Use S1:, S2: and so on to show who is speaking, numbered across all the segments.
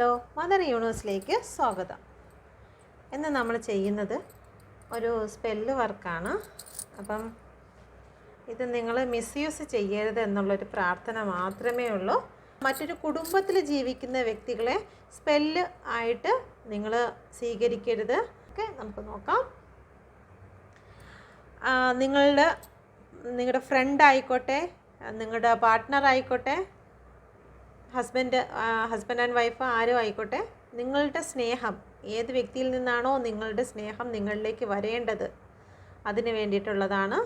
S1: Hello mother യൂണിവേഴ്സിലേക്ക് സ്വാഗതം. ഇന്ന് നമ്മൾ ചെയ്യുന്നത് ഒരു സ്പെല്ല് വർക്കാണ് അപ്പം ഇത് നിങ്ങൾ മിസ്യൂസ് ചെയ്യരുത് എന്നുള്ളൊരു പ്രാർത്ഥന മാത്രമേ ഉള്ളൂ. മറ്റൊരു കുടുംബത്തിൽ ജീവിക്കുന്ന വ്യക്തികളെ സ്പെല്ല് ആയിട്ട് നിങ്ങൾ സ്വീകരിക്കരുത്. ഓക്കെ നമുക്ക് നോക്കാം. നിങ്ങളുടെ നിങ്ങളുടെ ഫ്രണ്ട് ആയിക്കോട്ടെ നിങ്ങളുടെ പാർട്ട്ണർ ആയിക്കോട്ടെ ഹസ്ബൻഡ് ഹസ്ബൻഡ് ആൻഡ് വൈഫ് ആരും ആയിക്കോട്ടെ നിങ്ങളുടെ സ്നേഹം ഏത് വ്യക്തിയിൽ നിന്നാണോ നിങ്ങളുടെ സ്നേഹം നിങ്ങളിലേക്ക് വരേണ്ടത് അതിന് വേണ്ടിയിട്ടുള്ളതാണ്.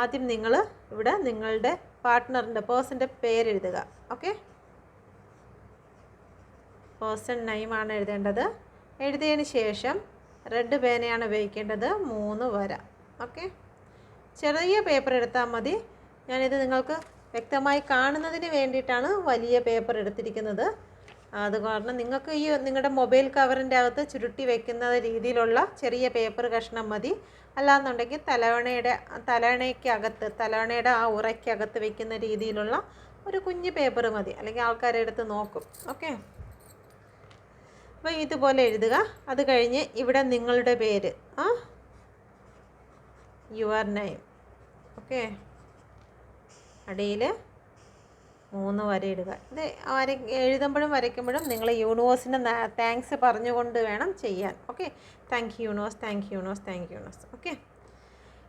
S1: ആദ്യം നിങ്ങൾ ഇവിടെ നിങ്ങളുടെ പാർട്ട്ണറിന്റെ പേഴ്സന്റെ പേരെഴുതുക. ഓക്കെ പേഴ്സൺ നെയിമാണ് എഴുതേണ്ടത്. എഴുതിയതിന് ശേഷം റെഡ് പേനയാണ് ഉപയോഗിക്കേണ്ടത്. മൂന്ന് വര. ഓക്കെ ചെറിയ പേപ്പർ എടുത്താൽ മതി. ഞാനിത് നിങ്ങൾക്ക് വ്യക്തമായി കാണുന്നതിന് വേണ്ടിയിട്ടാണ് വലിയ പേപ്പർ എടുത്തിരിക്കുന്നത്. അത് കാരണം നിങ്ങൾക്ക് ഈ നിങ്ങളുടെ മൊബൈൽ കവറിന്റെ അകത്ത് ചുരുട്ടി വെക്കുന്ന രീതിയിലുള്ള ചെറിയ പേപ്പർ കഷ്ണം മതി. അല്ലാന്നുണ്ടെങ്കിൽ തലവണയുടെ തലവണയ്ക്കകത്ത് തലവണയുടെ ആ ഉറയ്ക്കകത്ത് വെക്കുന്ന രീതിയിലുള്ള ഒരു കുഞ്ഞ് പേപ്പർ മതി. അല്ലെങ്കിൽ ആൾക്കാരെടുത്ത് നോക്കും. ഓക്കെ? അപ്പോൾ ഇതുപോലെ എഴുതുക. അത് കഴിഞ്ഞ് ഇവിടെ നിങ്ങളുടെ പേര്. ആ? Your name. ഓക്കെ? അടിയിൽ മൂന്ന് വര ഇടുക. ഇത് വര എഴുതുമ്പോഴും വരയ്ക്കുമ്പോഴും നിങ്ങൾ യൂണിവേഴ്സിന് താങ്ക്സ് പറഞ്ഞുകൊണ്ട് വേണം ചെയ്യാൻ. Okay? Thank you universe thank you universe thank you universe. Okay?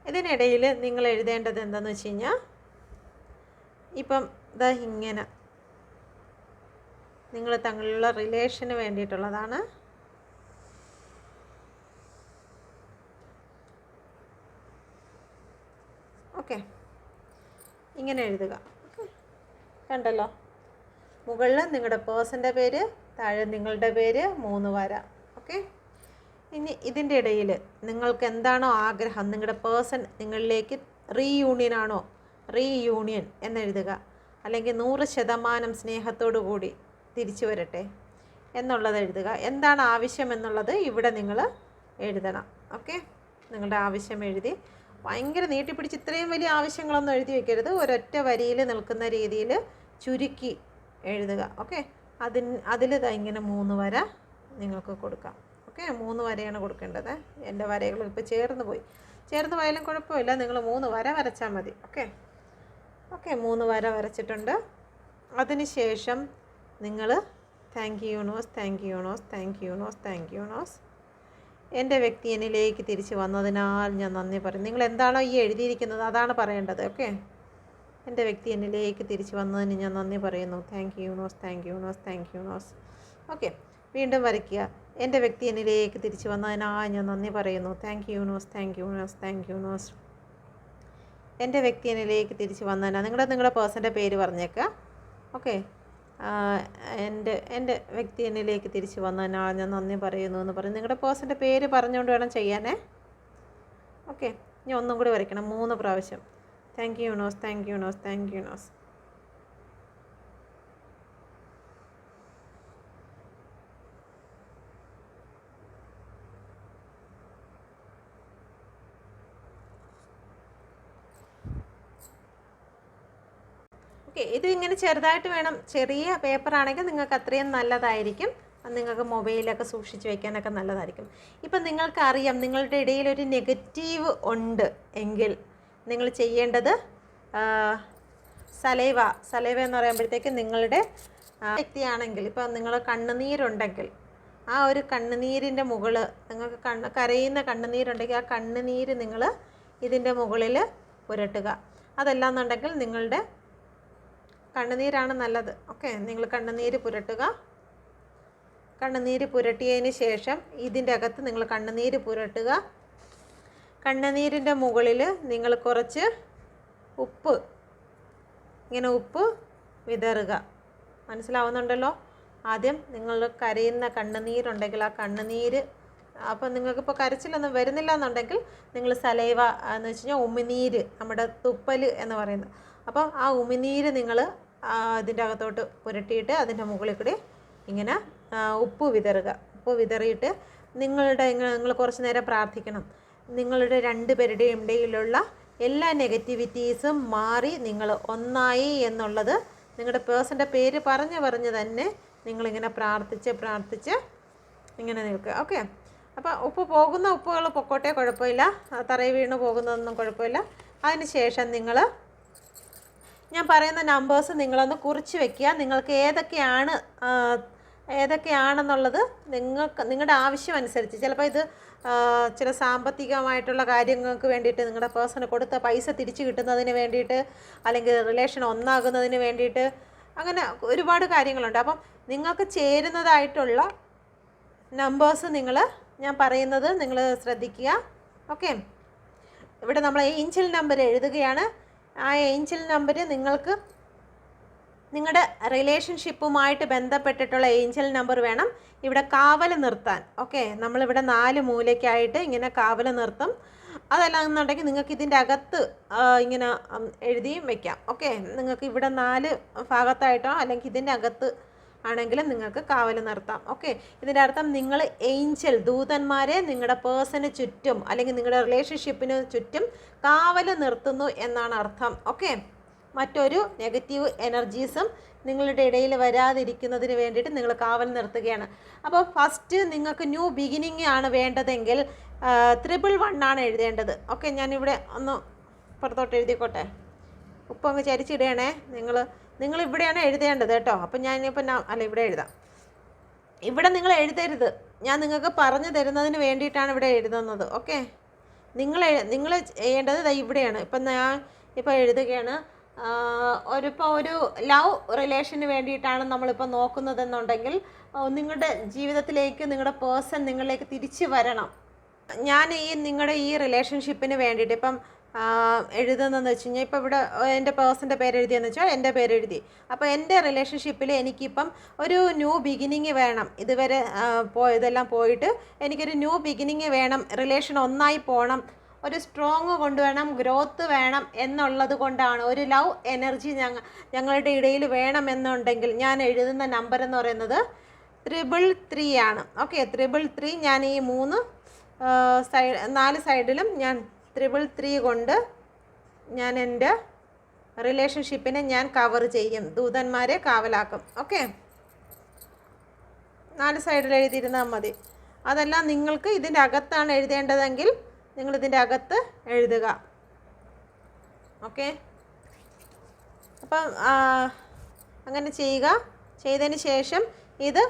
S1: ഇതിനിടയിൽ നിങ്ങൾ എഴുതേണ്ടത് എന്താണെന്ന് വെച്ച് കഴിഞ്ഞാൽ ഇപ്പം ഇതാ ഇങ്ങനെ. നിങ്ങൾ തങ്ങളുള്ള റിലേഷന് വേണ്ടിയിട്ടുള്ളതാണ്. ഓക്കെ? ഇങ്ങനെ എഴുതുക. കണ്ടല്ലോ? മുകളിൽ നിങ്ങളുടെ പേഴ്സന്റെ പേര് താഴെ നിങ്ങളുടെ പേര് മൂന്ന് വര. ഓക്കെ? ഇനി ഇതിന്റെ ഇടയിൽ നിങ്ങൾക്ക് എന്താണോ ആഗ്രഹം? നിങ്ങളുടെ പേഴ്സൺ നിങ്ങളിലേക്ക് റീയൂണിയൻ ആണോ? റീയൂണിയൻ എന്നെഴുതുക. അല്ലെങ്കിൽ നൂറ് ശതമാനം സ്നേഹത്തോടു കൂടി തിരിച്ചു വരട്ടെ എന്നുള്ളത് എഴുതുക. എന്താണ് ആവശ്യം എന്നുള്ളത് ഇവിടെ നിങ്ങൾ എഴുതണം. ഓക്കെ? നിങ്ങളുടെ ആവശ്യം എഴുതി ഭയങ്കര നീട്ടിപ്പിടിച്ച് ഇത്രയും വലിയ ആവശ്യങ്ങളൊന്നും എഴുതി വെക്കരുത്. ഒരൊറ്റ വരിയിൽ നിൽക്കുന്ന രീതിയിൽ ചുരുക്കി എഴുതുക. ഓക്കെ? അതിന് അതിൽ ഇങ്ങനെ മൂന്ന് വര നിങ്ങൾക്ക് കൊടുക്കാം. ഓക്കെ? മൂന്ന് വരയാണ് കൊടുക്കേണ്ടത്. എന്റെ വരകൾ ഇപ്പോൾ ചേർന്ന് പോയി. ചേർന്ന് പോയാലും കുഴപ്പമില്ല. നിങ്ങൾ മൂന്ന് വര വരച്ചാൽ മതി. ഓക്കെ? ഓക്കെ മൂന്ന് വര വരച്ചിട്ടുണ്ട്. അതിന് ശേഷം നിങ്ങൾ താങ്ക് യൂണോസ് താങ്ക് യൂണോസ് താങ്ക് യൂണോസ് താങ്ക് യൂണോസ് എന്റെ വ്യക്തി എന്നിലേക്ക് തിരിച്ച് വന്നതിനാൽ ഞാൻ നന്ദി പറയും നിങ്ങൾ എന്താണോ ഈ എഴുതിയിരിക്കുന്നത് അതാണ് പറയേണ്ടത് ഓക്കെ? എന്റെ വ്യക്തി എന്നിലേക്ക് തിരിച്ച് വന്നതിന് ഞാൻ നന്ദി പറയുന്നു. താങ്ക് യു യൂണോസ് thank you nose thank you യൂണോസ് ഓക്കെ വീണ്ടും വരയ്ക്കുക. എന്റെ വ്യക്തി എന്നിലേക്ക് തിരിച്ച് വന്നതിനാൽ ഞാൻ നന്ദി പറയുന്നു. താങ്ക് യു യൂണോസ് thank you nose thank you യൂണോസ് എന്റെ വ്യക്തി എന്നിലേക്ക് തിരിച്ച് വന്നതിനാൽ നിങ്ങളുടെ നിങ്ങളുടെ പേഴ്സന്റെ പേര് പറഞ്ഞേക്കുക ഓക്കെ എന്റെ എന്റെ വ്യക്തി എന്നിലേക്ക് തിരിച്ച് വന്നതിനാൽ ഞാൻ നന്ദി പറയുന്നു എന്ന് പറയും നിങ്ങളുടെ പേഴ്സന്റെ പേര് പറഞ്ഞുകൊണ്ട് വേണം ചെയ്യാനേ. ഓക്കെ ഇനി ഒന്നും കൂടി വരയ്ക്കണം. മൂന്ന് പ്രാവശ്യം. Thank you nose thank you nose thank you യൂണോസ് ഓക്കെ ഇത് ഇങ്ങനെ ചെറുതായിട്ട് വേണം. ചെറിയ പേപ്പർ ആണെങ്കിൽ നിങ്ങൾക്ക് അത്രയും നല്ലതായിരിക്കും. നിങ്ങൾക്ക് മൊബൈലൊക്കെ സൂക്ഷിച്ച് വെക്കാനൊക്കെ നല്ലതായിരിക്കും. ഇപ്പം നിങ്ങൾക്കറിയാം നിങ്ങളുടെ ഇടയിൽ ഒരു നെഗറ്റീവ് ഉണ്ട് എങ്കിൽ നിങ്ങൾ ചെയ്യേണ്ടത് സലൈവ. സലൈവ എന്ന് പറയുമ്പോഴത്തേക്ക് നിങ്ങളുടെ വ്യക്തിയാണെങ്കിൽ ഇപ്പം നിങ്ങൾ കണ്ണുനീരുണ്ടെങ്കിൽ ആ ഒരു കണ്ണുനീരിന്റെ മുകൾ നിങ്ങൾക്ക് കണ്ണ് കരയുന്ന കണ്ണുനീരുണ്ടെങ്കിൽ ആ കണ്ണുനീര് നിങ്ങൾ ഇതിന്റെ മുകളിൽ പുരട്ടുക. അതല്ലാന്നുണ്ടെങ്കിൽ നിങ്ങളുടെ കണ്ണുനീരാണ് നല്ലത്. ഓക്കെ നിങ്ങൾ കണ്ണുനീര് പുരട്ടുക. കണ്ണുനീര് പുരട്ടിയതിന് ശേഷം ഇതിന്റെ അകത്ത് നിങ്ങൾ കണ്ണുനീര് പുരട്ടുക. കണ്ണുനീരിന്റെ മുകളിൽ നിങ്ങൾ കുറച്ച് ഉപ്പ് ഇങ്ങനെ ഉപ്പ് വിതറുക. മനസ്സിലാവുന്നുണ്ടല്ലോ? ആദ്യം നിങ്ങൾ കരയുന്ന കണ്ണുനീരുണ്ടെങ്കിൽ ആ കണ്ണുനീര് അപ്പം നിങ്ങൾക്കിപ്പോൾ കരച്ചിലൊന്നും വരുന്നില്ല എന്നുണ്ടെങ്കിൽ നിങ്ങൾ സലൈവ എന്ന് വെച്ച് കഴിഞ്ഞാൽ ഉമിനീര് നമ്മുടെ തുപ്പൽ എന്ന് പറയുന്നത്. അപ്പോൾ ആ ഉമിനീര് നിങ്ങൾ ഇതിന്റെ അകത്തോട്ട് പുരട്ടിയിട്ട് അതിന്റെ മുകളിൽ കൂടി ഇങ്ങനെ ഉപ്പ് വിതറുക. ഉപ്പ് വിതറിയിട്ട് നിങ്ങളുടെ നിങ്ങൾ കുറച്ച് നേരം പ്രാർത്ഥിക്കണം. നിങ്ങളുടെ രണ്ട് പേരുടെയും ഇടയിലുള്ള എല്ലാ നെഗറ്റിവിറ്റീസും മാറി നിങ്ങൾ ഒന്നായി എന്നുള്ളത് നിങ്ങളുടെ പേഴ്സന്റെ പേര് പറഞ്ഞ് പറഞ്ഞ് തന്നെ നിങ്ങളിങ്ങനെ പ്രാർത്ഥിച്ച് പ്രാർത്ഥിച്ച് ഇങ്ങനെ നിൽക്കുക. ഓക്കെ? അപ്പോൾ ഉപ്പ് പോകുന്ന ഉപ്പുകൾ പൊക്കോട്ടെ കുഴപ്പമില്ല. തറയിൽ വീണ് പോകുന്നതൊന്നും കുഴപ്പമില്ല. അതിന് ശേഷം നിങ്ങൾ ഞാൻ പറയുന്ന നമ്പേഴ്സ് നിങ്ങളൊന്ന് കുറിച്ച് വെക്കുക. നിങ്ങൾക്ക് ഏതൊക്കെയാണ് ഏതൊക്കെയാണെന്നുള്ളത് നിങ്ങൾക്ക് നിങ്ങളുടെ ആവശ്യം അനുസരിച്ച് ചിലപ്പോൾ ഇത് ചില സാമ്പത്തികമായിട്ടുള്ള കാര്യങ്ങൾക്ക് വേണ്ടിയിട്ട് നിങ്ങളുടെ പേഴ്സണ് കൊടുത്ത പൈസ തിരിച്ചു കിട്ടുന്നതിന് വേണ്ടിയിട്ട് അല്ലെങ്കിൽ റിലേഷൻ ഒന്നാകുന്നതിന് വേണ്ടിയിട്ട് അങ്ങനെ ഒരുപാട് കാര്യങ്ങളുണ്ട്. അപ്പം നിങ്ങൾക്ക് ചേരുന്നതായിട്ടുള്ള നമ്പേഴ്സ് നിങ്ങൾ ഞാൻ പറയുന്നത് നിങ്ങൾ ശ്രദ്ധിക്കുക. ഓക്കെ ഇവിടെ നമ്മൾ ഏഞ്ചൽ നമ്പർ എഴുതുകയാണ്. ആ ഏഞ്ചൽ നമ്പർ നിങ്ങൾക്ക് നിങ്ങളുടെ റിലേഷൻഷിപ്പുമായിട്ട് ബന്ധപ്പെട്ടിട്ടുള്ള ഏഞ്ചൽ നമ്പർ വേണം. ഇവിടെ കാവൽ നിർത്താൻ. ഓക്കെ? നമ്മളിവിടെ നാല് മൂലയ്ക്കായിട്ട് ഇങ്ങനെ കാവൽ നിർത്തും. അതല്ല എന്നുണ്ടെങ്കിൽ നിങ്ങൾക്ക് ഇതിന്റെ അകത്ത് ഇങ്ങനെ എഴുതിയും വെക്കാം. ഓക്കെ? നിങ്ങൾക്ക് ഇവിടെ നാല് ഭാഗത്തായിട്ടോ അല്ലെങ്കിൽ ഇതിന്റെ അകത്ത് ആണെങ്കിലും നിങ്ങൾക്ക് കാവൽ നിർത്താം. ഓക്കെ ഇതിന്റെ അർത്ഥം നിങ്ങൾ ഏഞ്ചൽ ദൂതന്മാരെ നിങ്ങളുടെ പേഴ്സന് ചുറ്റും അല്ലെങ്കിൽ നിങ്ങളുടെ റിലേഷൻഷിപ്പിന് ചുറ്റും കാവൽ നിർത്തുന്നു എന്നാണ് അർത്ഥം. ഓക്കെ മറ്റൊരു നെഗറ്റീവ് എനർജീസും നിങ്ങളുടെ ഇടയിൽ വരാതിരിക്കുന്നതിന് വേണ്ടിയിട്ട് നിങ്ങൾ കാവൽ നിർത്തുകയാണ്. അപ്പോൾ ഫസ്റ്റ് നിങ്ങൾക്ക് ന്യൂ ബിഗിനിങ് ആണ് വേണ്ടതെങ്കിൽ ത്രിബിൾ വൺ ആണ് എഴുതേണ്ടത്. ഓക്കെ ഞാനിവിടെ ഒന്ന് പുറത്തോട്ട് എഴുതിക്കോട്ടെ? ഉപ്പ് അങ്ങ് ചരിച്ചിടണേ നിങ്ങൾ നിങ്ങൾ ഇവിടെയാണ് എഴുതേണ്ടത് കേട്ടോ. അപ്പം ഞാൻ ഞാൻ അല്ല ഇവിടെ എഴുതാം. ഇവിടെ നിങ്ങൾ എഴുതരുത്. ഞാൻ നിങ്ങൾക്ക് പറഞ്ഞു തരുന്നതിന് വേണ്ടിയിട്ടാണ് ഇവിടെ എഴുതുന്നത്. ഓക്കെ? നിങ്ങൾ നിങ്ങൾ ചെയ്യേണ്ടത് ഇവിടെയാണ്. ഇപ്പം ഞാൻ ഇപ്പോൾ എഴുതുകയാണ്. ഒരു ഇപ്പോൾ ഒരു ലവ് റിലേഷന് വേണ്ടിയിട്ടാണ് നമ്മളിപ്പോൾ നോക്കുന്നതെന്നുണ്ടെങ്കിൽ നിങ്ങളുടെ ജീവിതത്തിലേക്ക് നിങ്ങളുടെ പേഴ്സൺ നിങ്ങളിലേക്ക് തിരിച്ചു വരണം. ഞാൻ ഈ നിങ്ങളുടെ ഈ റിലേഷൻഷിപ്പിന് വേണ്ടിയിട്ട് ഇപ്പം എഴുതുന്നതെന്ന് വെച്ച് കഴിഞ്ഞാൽ ഇപ്പോൾ ഇവിടെ എന്റെ പേഴ്സന്റെ പേര് എഴുതിയെന്ന് വെച്ചാൽ എന്റെ പേര് എഴുതി അപ്പോൾ എന്റെ റിലേഷൻഷിപ്പിൽ എനിക്കിപ്പം ഒരു ന്യൂ ബിഗിനിങ് വേണം. ഇതുവരെ പോയതെല്ലാം പോയിട്ട് എനിക്കൊരു ന്യൂ ബിഗിനിങ് വേണം. റിലേഷൻ ഒന്നായി പോകണം ഒരു സ്ട്രോങ് കൊണ്ടുവേണം. ഗ്രോത്ത് വേണം എന്നുള്ളത് കൊണ്ടാണ്. ഒരു ലവ് എനർജി ഞങ്ങ ഞങ്ങളുടെ ഇടയിൽ വേണമെന്നുണ്ടെങ്കിൽ ഞാൻ എഴുതുന്ന നമ്പർ എന്ന് പറയുന്നത് ത്രിബിൾ ത്രീ ആണ്. ഓക്കെ ത്രിബിൾ ത്രീ ഞാൻ ഈ മൂന്ന് സൈഡ് നാല് സൈഡിലും ഞാൻ ത്രിബിൾ ത്രീ കൊണ്ട് ഞാൻ എന്റെ റിലേഷൻഷിപ്പിനെ ഞാൻ കവർ ചെയ്യും. ദൂതന്മാരെ കാവലാക്കും. ഓക്കെ നാല് സൈഡിൽ എഴുതിയിരുന്നാൽ മതി. അതെല്ലാം നിങ്ങൾക്ക് ഇതിന്റെ അകത്താണ് എഴുതേണ്ടതെങ്കിൽ നിങ്ങൾ ഇതിന്റെ അകത്ത് എഴുതുക. ഓക്കെ അപ്പം അങ്ങനെ ചെയ്യുക. ചെയ്തതിന് ശേഷം ഇത്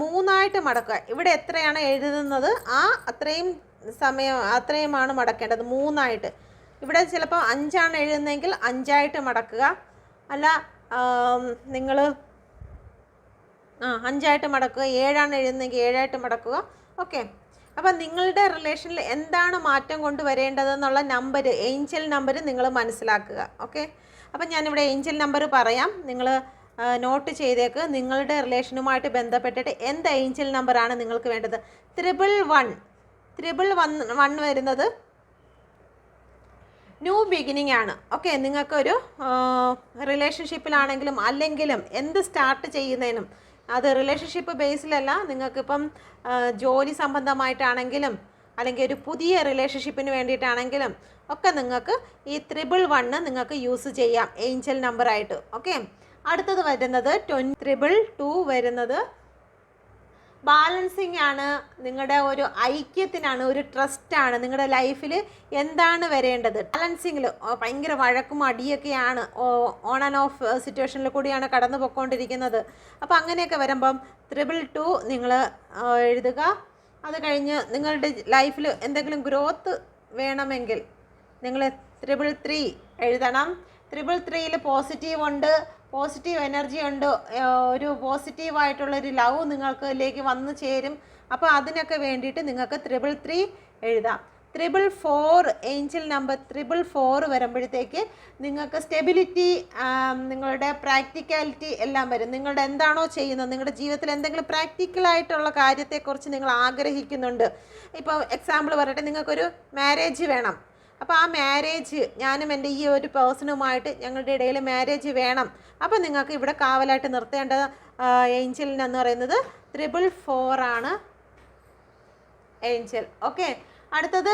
S1: മൂന്നായിട്ട് മടക്കുക. ഇവിടെ എത്രയാണ് എഴുതുന്നത്? ആ അത്രയും സമയം അത്രയുമാണ് മടക്കേണ്ടത്. മൂന്നായിട്ട്. ഇവിടെ ചിലപ്പോൾ അഞ്ചാണ് എഴുതുന്നതെങ്കിൽ അഞ്ചായിട്ട് മടക്കുക. അല്ല നിങ്ങൾ ആ അഞ്ചായിട്ട് മടക്കുക. ഏഴാണ് എഴുതുന്നതെങ്കിൽ ഏഴായിട്ട് മടക്കുക. ഓക്കെ. അപ്പം നിങ്ങളുടെ റിലേഷനിൽ എന്താണ് മാറ്റം കൊണ്ടുവരേണ്ടതെന്നുള്ള നമ്പർ ഏഞ്ചൽ നമ്പർ നിങ്ങൾ മനസ്സിലാക്കുക. ഓക്കെ. അപ്പം ഞാനിവിടെ ഏഞ്ചൽ നമ്പർ പറയാം. നിങ്ങൾ നോട്ട് ചെയ്തേക്ക്. നിങ്ങളുടെ റിലേഷനുമായിട്ട് ബന്ധപ്പെട്ടിട്ട് എന്ത് ഏഞ്ചൽ നമ്പറാണ് നിങ്ങൾക്ക് വേണ്ടത്? Triple one. Triple one one വരുന്നത് ന്യൂ ബിഗിനിങ് ആണ്. ഓക്കെ നിങ്ങൾക്കൊരു റിലേഷൻഷിപ്പിലാണെങ്കിലും അല്ലെങ്കിലും എന്ത് സ്റ്റാർട്ട് ചെയ്യുന്നതിനും അത് റിലേഷൻഷിപ്പ് ബേസിലല്ല നിങ്ങൾക്കിപ്പം ജോലി സംബന്ധമായിട്ടാണെങ്കിലും അല്ലെങ്കിൽ ഒരു പുതിയ റിലേഷൻഷിപ്പിന് വേണ്ടിയിട്ടാണെങ്കിലും ഒക്കെ നിങ്ങൾക്ക് ഈ ത്രിബിൾ വണ്ണ് നിങ്ങൾക്ക് യൂസ് ചെയ്യാം ഏഞ്ചൽ നമ്പറായിട്ട്. ഓക്കെ അടുത്തത് വരുന്നത് ട്വൻ ത്രിബിൾ ടു വരുന്നത് ബാലൻസിങ് ആണ് നിങ്ങളുടെ ഒരു ഐക്യത്തിനാണ് ഒരു ട്രസ്റ്റാണ് നിങ്ങളുടെ ലൈഫിൽ എന്താണ് വരേണ്ടത്? ബാലൻസിങ്ങിൽ ഭയങ്കര വഴക്കും അടിയൊക്കെയാണ് ഓൺ ആൻഡ് ഓഫ് സിറ്റുവേഷനിൽ കൂടിയാണ് കടന്നു പോയിക്കൊണ്ടിരിക്കുന്നത്. അപ്പോൾ അങ്ങനെയൊക്കെ വരുമ്പം ത്രിബിൾ ടു നിങ്ങൾ എഴുതുക. അത് കഴിഞ്ഞ് നിങ്ങളുടെ ലൈഫിൽ എന്തെങ്കിലും ഗ്രോത്ത് വേണമെങ്കിൽ നിങ്ങൾ ത്രിബിൾ ത്രീ എഴുതണം. ത്രിബിൾ ത്രീയിൽ പോസിറ്റീവ് ഉണ്ട്. പോസിറ്റീവ് എനർജി ഉണ്ട്. ഒരു പോസിറ്റീവായിട്ടുള്ള ഒരു ലവ് നിങ്ങൾക്കിലേക്ക് വന്നു ചേരും. അപ്പോൾ അതിനൊക്കെ വേണ്ടിയിട്ട് നിങ്ങൾക്ക് ത്രിപിൾ ത്രീ എഴുതാം. Triple four angel number triple four വരുമ്പോഴത്തേക്ക് നിങ്ങൾക്ക് സ്റ്റെബിലിറ്റി നിങ്ങളുടെ പ്രാക്ടിക്കാലിറ്റി എല്ലാം വരും. നിങ്ങളുടെ എന്താണോ ചെയ്യുന്നത് നിങ്ങളുടെ ജീവിതത്തിൽ എന്തെങ്കിലും പ്രാക്ടിക്കലായിട്ടുള്ള കാര്യത്തെക്കുറിച്ച് നിങ്ങൾ ആഗ്രഹിക്കുന്നുണ്ട്. ഇപ്പോൾ എക്സാമ്പിൾ പറയട്ടെ നിങ്ങൾക്കൊരു മാരേജ് വേണം. അപ്പോൾ ആ മാരേജ് ഞാനും എന്റെ ഈ ഒരു പേഴ്സണുമായിട്ട് ഞങ്ങളുടെ ഇടയിൽ മാരേജ് വേണം. അപ്പോൾ നിങ്ങൾക്ക് ഇവിടെ കാവലായിട്ട് നിർത്തേണ്ട ഏഞ്ചലിനെന്ന് പറയുന്നത് ത്രിബിൾ ഫോർ ആണ്. ഏഞ്ചൽ ഓക്കെ അടുത്തത്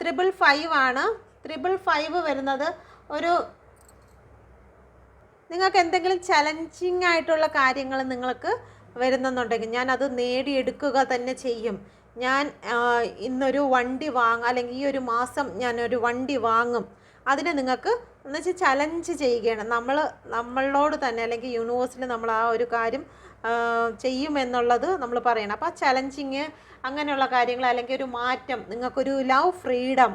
S1: ത്രിബിൾ ഫൈവ് ആണ്. ത്രിബിൾ ഫൈവ് വരുന്നത് ഒരു നിങ്ങൾക്ക് എന്തെങ്കിലും ചലഞ്ചിങ് ആയിട്ടുള്ള കാര്യങ്ങൾ നിങ്ങൾക്ക് വരുന്നെന്നുണ്ടെങ്കിൽ ഞാൻ അത് നേടിയെടുക്കുക തന്നെ ചെയ്യും. ഞാൻ ഇന്നൊരു വണ്ടി വാങ്ങും അല്ലെങ്കിൽ ഈ ഒരു മാസം ഞാനൊരു വണ്ടി വാങ്ങും. അതിനെ നിങ്ങൾക്ക് എന്ന് വെച്ചാൽ ചലഞ്ച് ചെയ്യുകയാണ്. നമ്മൾ നമ്മളോട് തന്നെ അല്ലെങ്കിൽ യൂണിവേഴ്സിൽ നമ്മൾ ആ ഒരു കാര്യം ചെയ്യുമെന്നുള്ളത് നമ്മൾ പറയണം. അപ്പോൾ ആ ചലഞ്ചിങ് അങ്ങനെയുള്ള കാര്യങ്ങൾ അല്ലെങ്കിൽ ഒരു മാറ്റം നിങ്ങൾക്കൊരു ലവ് ഫ്രീഡം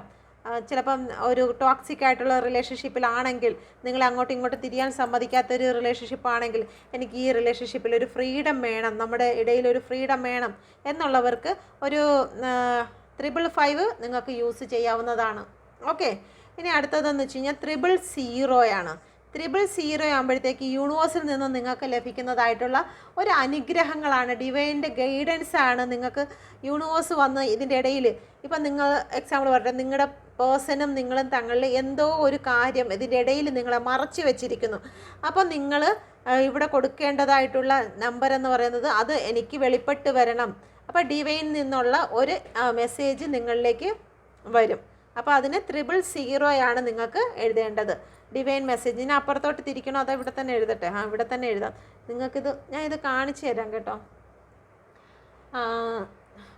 S1: ചിലപ്പം ഒരു ടോക്സിക് ആയിട്ടുള്ള റിലേഷൻഷിപ്പിലാണെങ്കിൽ നിങ്ങൾ അങ്ങോട്ടും ഇങ്ങോട്ടും തിരിയാൻ സമ്മതിക്കാത്ത ഒരു റിലേഷൻഷിപ്പ് ആണെങ്കിൽ എനിക്ക് ഈ റിലേഷൻഷിപ്പിൽ ഒരു ഫ്രീഡം വേണം നമ്മുടെ ഇടയിൽ ഒരു ഫ്രീഡം വേണം എന്നുള്ളവർക്ക് ഒരു ത്രിബിൾ ഫൈവ് നിങ്ങൾക്ക് യൂസ് ചെയ്യാവുന്നതാണ്. ഓക്കെ ഇനി അടുത്തതെന്ന് വെച്ച് കഴിഞ്ഞാൽ ത്രിബിൾ സീറോയാണ് ത്രിബിൾ സീറോ ആകുമ്പോഴത്തേക്ക് യൂണിവേഴ്സിൽ നിന്ന് നിങ്ങൾക്ക് ലഭിക്കുന്നതായിട്ടുള്ള ഒരു അനുഗ്രഹങ്ങളാണ്. ഡിവൈന്റെ ഗൈഡൻസ് ആണ് നിങ്ങൾക്ക് യൂണിവേഴ്സ് വന്ന് ഇതിന്റെ ഇടയിൽ. ഇപ്പം നിങ്ങൾ എക്സാമ്പിൾ പറയട്ടെ നിങ്ങളുടെ പേഴ്സണും നിങ്ങളും തങ്ങളിൽ എന്തോ ഒരു കാര്യം ഇതിന്റെ ഇടയിൽ നിങ്ങളെ മറച്ചു വെച്ചിരിക്കുന്നു. അപ്പം നിങ്ങൾ ഇവിടെ കൊടുക്കേണ്ടതായിട്ടുള്ള നമ്പർ എന്ന് പറയുന്നത് അത് എനിക്ക് വെളിപ്പെട്ട് വരണം. അപ്പോൾ ഡിവൈനിൽ നിന്നുള്ള ഒരു മെസ്സേജ് നിങ്ങളിലേക്ക് വരും. അപ്പോൾ അതിന് ത്രിബിൾ ആണ് നിങ്ങൾക്ക് എഴുതേണ്ടത്. Divine message. ഇനി അപ്പുറത്തോട്ട് തിരിക്കണോ? അതോ ഇവിടെ തന്നെ എഴുതട്ടെ? ആ ഇവിടെ തന്നെ എഴുതാം. നിങ്ങൾക്കിത് ഞാൻ ഇത് കാണിച്ചു തരാം കേട്ടോ.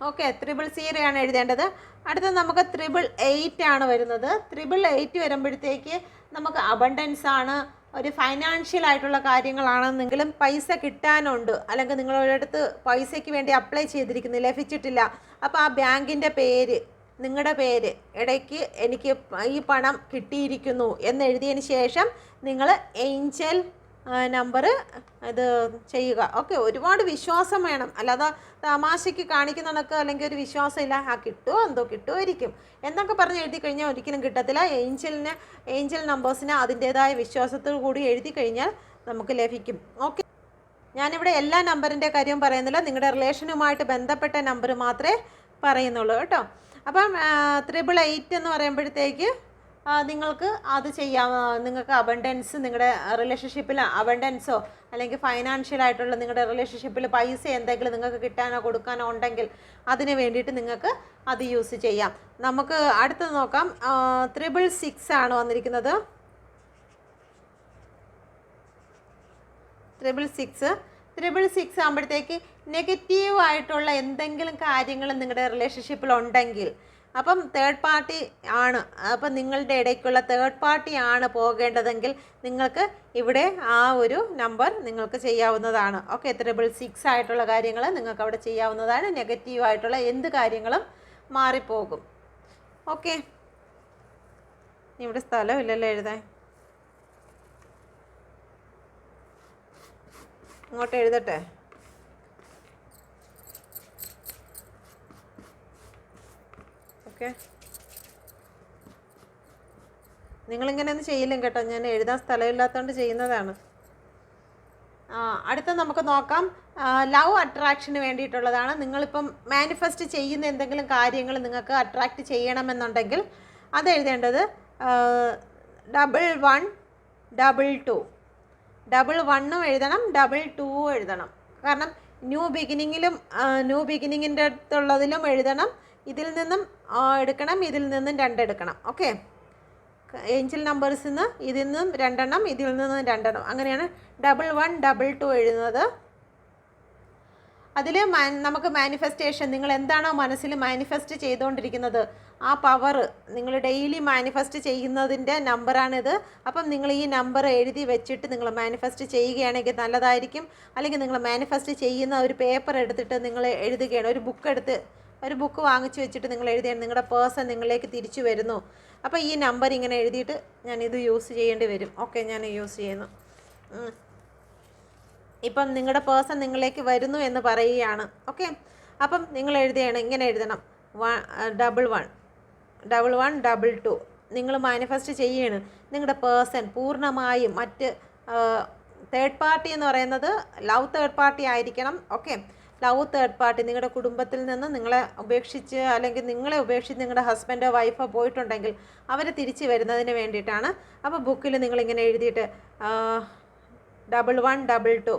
S1: ഓക്കെ. ത്രിബിൾ സീറോ ആണ് എഴുതേണ്ടത്. അടുത്ത നമുക്ക് ത്രിബിൾ എയ്റ്റ് ആണ് വരുന്നത്. ത്രിബിൾ എയ്റ്റ് വരുമ്പോഴത്തേക്ക് നമുക്ക് അബണ്ടൻസ് ആണ്. ഒരു ഫൈനാൻഷ്യൽ ആയിട്ടുള്ള കാര്യങ്ങളാണെന്നെങ്കിലും പൈസ കിട്ടാനുണ്ട്. അല്ലെങ്കിൽ നിങ്ങൾ അടുത്ത് പൈസയ്ക്ക് വേണ്ടി അപ്ലൈ ചെയ്തിരിക്കുന്നു. ലഭിച്ചിട്ടില്ല. അപ്പോൾ ആ ബാങ്കിന്റെ പേര് നിങ്ങളുടെ പേര് ഇടയ്ക്ക് എനിക്ക് ഈ പണം കിട്ടിയിരിക്കുന്നു എന്നെഴുതിയതിന് ശേഷം നിങ്ങൾ ഏഞ്ചൽ നമ്പർ ഇത് ചെയ്യുക. ഓക്കെ ഒരുപാട് വിശ്വാസം വേണം. അല്ലാതെ തമാശയ്ക്ക് കാണിക്കുന്നതൊക്കെ അല്ലെങ്കിൽ ഒരു വിശ്വാസം ഇല്ല. ആ കിട്ടുമോ എന്തോ കിട്ടുമായിരിക്കും എന്നൊക്കെ പറഞ്ഞ് എഴുതി കഴിഞ്ഞാൽ ഒരിക്കലും കിട്ടത്തില്ല. ഏഞ്ചലിന് ഏഞ്ചൽ നമ്പേഴ്സിന് അതിന്റേതായ വിശ്വാസത്തോടു കൂടി എഴുതി കഴിഞ്ഞാൽ നമുക്ക് ലഭിക്കും. ഓക്കെ. ഞാനിവിടെ എല്ലാ നമ്പറിന്റെ കാര്യവും പറയുന്നില്ല. നിങ്ങളുടെ റിലേഷനുമായിട്ട് ബന്ധപ്പെട്ട നമ്പർ മാത്രമേ പറയുന്നുള്ളൂ. കേട്ടോ. അപ്പം ത്രിബിൾ എയ്റ്റ് എന്ന് പറയുമ്പോഴത്തേക്ക് നിങ്ങൾക്ക് അത് ചെയ്യാം. നിങ്ങൾക്ക് അബണ്ടൻസ് നിങ്ങളുടെ റിലേഷൻഷിപ്പിൽ അബണ്ടൻസോ അല്ലെങ്കിൽ ഫൈനാൻഷ്യൽ ആയിട്ടുള്ള നിങ്ങളുടെ റിലേഷൻഷിപ്പിൽ പൈസ എന്തെങ്കിലും നിങ്ങൾക്ക് കിട്ടാനോ കൊടുക്കാനോ ഉണ്ടെങ്കിൽ അതിന് വേണ്ടിയിട്ട് നിങ്ങൾക്ക് അത് യൂസ് ചെയ്യാം. നമുക്ക് അടുത്തത് നോക്കാം. ത്രിബിൾ സിക്സ് ആണ് വന്നിരിക്കുന്നത്. ത്രിബിൾ സിക്സ് ത്രിബിൾ സിക്സ് ആകുമ്പോഴത്തേക്ക് നെഗറ്റീവ് ആയിട്ടുള്ള എന്തെങ്കിലും കാര്യങ്ങൾ നിങ്ങളുടെ റിലേഷൻഷിപ്പിൽ ഉണ്ടെങ്കിൽ അപ്പം തേർഡ് പാർട്ടി ആണ്. അപ്പം നിങ്ങളുടെ ഇടയ്ക്കുള്ള തേർഡ് പാർട്ടി ആണ് പോകേണ്ടതെങ്കിൽ നിങ്ങൾക്ക് ഇവിടെ ആ ഒരു നമ്പർ നിങ്ങൾക്ക് ചെയ്യാവുന്നതാണ്. ഓക്കെ ത്രിബിൾ സിക്സ് ആയിട്ടുള്ള കാര്യങ്ങൾ നിങ്ങൾക്ക് അവിടെ ചെയ്യാവുന്നതാണ്. നെഗറ്റീവ് ആയിട്ടുള്ള എന്ത് കാര്യങ്ങളും മാറിപ്പോകും. ഓക്കെ ഇവിടെ സ്ഥലമില്ലല്ലോ എഴുതാൻ. ഇങ്ങോട്ട് എഴുതട്ടെ? ഓക്കെ. നിങ്ങളിങ്ങനെ ഒന്നും ചെയ്യില്ല കേട്ടോ. ഞാൻ എഴുതാൻ സ്ഥലമില്ലാത്തതുകൊണ്ട് ചെയ്യുന്നതാണ്. അടുത്ത നമുക്ക് നോക്കാം. ലവ് അട്രാക്ഷന് വേണ്ടിയിട്ടുള്ളതാണ്. നിങ്ങളിപ്പം മാനിഫെസ്റ്റ് ചെയ്യുന്ന എന്തെങ്കിലും കാര്യങ്ങൾ നിങ്ങൾക്ക് അട്രാക്റ്റ് ചെയ്യണമെന്നുണ്ടെങ്കിൽ അത് എഴുതേണ്ടത് double one double two. Double വണ്ണും എഴുതണം ഡബിൾ ടൂവും എഴുതണം. കാരണം ന്യൂ ബിഗിനിങ്ങിലും ന്യൂ ബിഗിനിങ്ങിന്റെ അടുത്തുള്ളതിലും എഴുതണം ഇതിൽ നിന്നും എടുക്കണം ഇതിൽ നിന്നും രണ്ടെടുക്കണം ഓക്കെ ഏഞ്ചൽ നമ്പേഴ്സിൽ നിന്ന് ഇതിൽ നിന്നും രണ്ടെണ്ണം ഇതിൽ നിന്നും രണ്ടെണ്ണം. അങ്ങനെയാണ് ഡബിൾ വൺ ഡബിൾ ടു എഴുതുന്നത്. അതിൽ നമുക്ക് മാനിഫെസ്റ്റേഷൻ നിങ്ങൾ എന്താണോ മനസ്സിൽ മാനിഫെസ്റ്റ് ചെയ്തുകൊണ്ടിരിക്കുന്നത് ആ പവർ നിങ്ങൾ ഡെയിലി മാനിഫെസ്റ്റ് ചെയ്യുന്നതിന്റെ നമ്പറാണിത് അപ്പം നിങ്ങൾ ഈ നമ്പർ എഴുതി വെച്ചിട്ട് നിങ്ങൾ മാനിഫെസ്റ്റ് ചെയ്യുകയാണെങ്കിൽ നല്ലതായിരിക്കും. അല്ലെങ്കിൽ നിങ്ങൾ മാനിഫെസ്റ്റ് ചെയ്യുന്ന ഒരു പേപ്പർ എടുത്തിട്ട് നിങ്ങൾ എഴുതുകയാണ്. ഒരു ബുക്ക് എടുത്ത് ഒരു ബുക്ക് വാങ്ങിച്ചു വെച്ചിട്ട് നിങ്ങൾ എഴുതിയാണ് നിങ്ങളുടെ പേഴ്സൺ നിങ്ങളിലേക്ക് തിരിച്ചു വരുന്നു. അപ്പോൾ ഈ നമ്പർ ഇങ്ങനെ എഴുതിയിട്ട് ഞാനിത് യൂസ് ചെയ്യേണ്ടി വരും. ഓക്കെ ഞാൻ യൂസ് ചെയ്യുന്നു. ഇപ്പം നിങ്ങളുടെ പേഴ്സൺ നിങ്ങളിലേക്ക് വരുന്നു എന്ന് പറയുകയാണ്. ഓക്കെ? അപ്പം നിങ്ങൾ എഴുതുകയാണ് ഇങ്ങനെ എഴുതണം. One double one. Double one double two. നിങ്ങൾ മാനിഫെസ്റ്റ് ചെയ്യുകയാണ് നിങ്ങളുടെ പേഴ്സൺ പൂർണമായും മറ്റ് തേർഡ് പാർട്ടി എന്ന് പറയുന്നത് ലവ് തേർഡ് പാർട്ടി ആയിരിക്കണം. ഓക്കെ? ലവ് തേർഡ് പാർട്ടി നിങ്ങളുടെ കുടുംബത്തിൽ നിന്ന് നിങ്ങളെ ഉപേക്ഷിച്ച് അല്ലെങ്കിൽ നിങ്ങളെ ഉപേക്ഷിച്ച് നിങ്ങളുടെ ഹസ്ബൻഡോ വൈഫോ പോയിട്ടുണ്ടെങ്കിൽ അവർ തിരിച്ചു വരുന്നതിന് വേണ്ടിയിട്ടാണ്. അപ്പോൾ ബുക്കിൽ നിങ്ങളിങ്ങനെ എഴുതിയിട്ട് double one double two.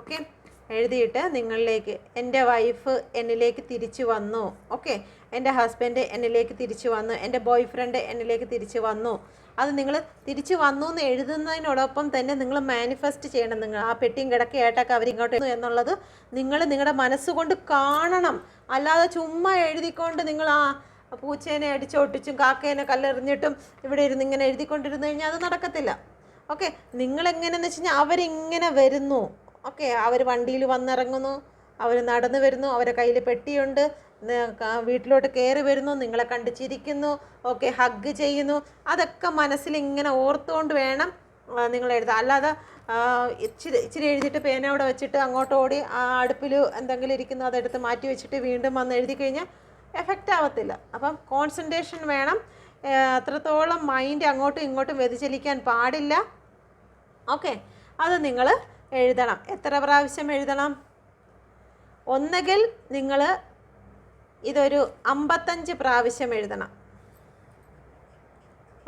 S1: Okay എഴുതിയിട്ട് നിങ്ങളിലേക്ക് എന്റെ വൈഫ് എന്നിലേക്ക് തിരിച്ചു വന്നു. ഓക്കെ എന്റെ ഹസ്ബൻഡ് എന്നിലേക്ക് തിരിച്ചു വന്നു. എന്റെ ബോയ് ഫ്രണ്ട് എന്നിലേക്ക് തിരിച്ചു വന്നു. അത് നിങ്ങൾ തിരിച്ചു വന്നു എന്ന് എഴുതുന്നതിനോടൊപ്പം തന്നെ നിങ്ങൾ മാനിഫെസ്റ്റ് ചെയ്യണം. നിങ്ങൾ ആ പെട്ടിയും കിടക്കയായിട്ടൊക്കെ അവരിങ്ങോട്ട് എന്നുള്ളത് നിങ്ങൾ നിങ്ങളുടെ മനസ്സുകൊണ്ട് കാണണം. അല്ലാതെ ചുമ്മാ എഴുതിക്കൊണ്ട് നിങ്ങൾ ആ പൂച്ചേനെ അടിച്ചോട്ടിച്ചും കാക്കേനെ കല്ലെറിഞ്ഞിട്ടും ഇവിടെ ഇരുന്ന് ഇങ്ങനെ എഴുതിക്കൊണ്ടിരുന്നു കഴിഞ്ഞാൽ അത് നടക്കത്തില്ല. ഓക്കെ നിങ്ങളെങ്ങനെയെന്ന് വെച്ച് കഴിഞ്ഞാൽ അവരിങ്ങനെ വരുന്നു. ഓക്കെ അവർ വണ്ടിയിൽ വന്നിറങ്ങുന്നു അവർ നടന്നു വരുന്നു അവരെ കയ്യിൽ പെട്ടിയുണ്ട് വീട്ടിലോട്ട് കയറി വരുന്നു നിങ്ങളെ കണ്ട് ചിരിക്കുന്നു ഓക്കെ ഹഗ് ചെയ്യുന്നു. അതൊക്കെ മനസ്സിൽ ഇങ്ങനെ ഓർത്തുകൊണ്ട് വേണം നിങ്ങൾ എഴുതാം അല്ലാതെ ഇച്ചിരി ഇച്ചിരി എഴുതിയിട്ട് പേന അവിടെ വെച്ചിട്ട് അങ്ങോട്ട് ഓടി ആ അടുപ്പിൽ എന്തെങ്കിലും ഇരിക്കുന്നു അതെടുത്ത് മാറ്റി വെച്ചിട്ട് വീണ്ടും വന്ന് എഴുതി കഴിഞ്ഞാൽ എഫക്റ്റ് ആവത്തില്ല. അപ്പം കോൺസെൻട്രേഷൻ വേണം. അത്രത്തോളം മൈൻഡ് അങ്ങോട്ടും ഇങ്ങോട്ടും വ്യതിചലിക്കാൻ പാടില്ല. ഓക്കെ അത് നിങ്ങൾ എഴുതണം. എത്ര പ്രാവശ്യം എഴുതണം? ഒന്നുകിൽ നിങ്ങൾ ഇതൊരു അമ്പത്തഞ്ച് പ്രാവശ്യം എഴുതണം.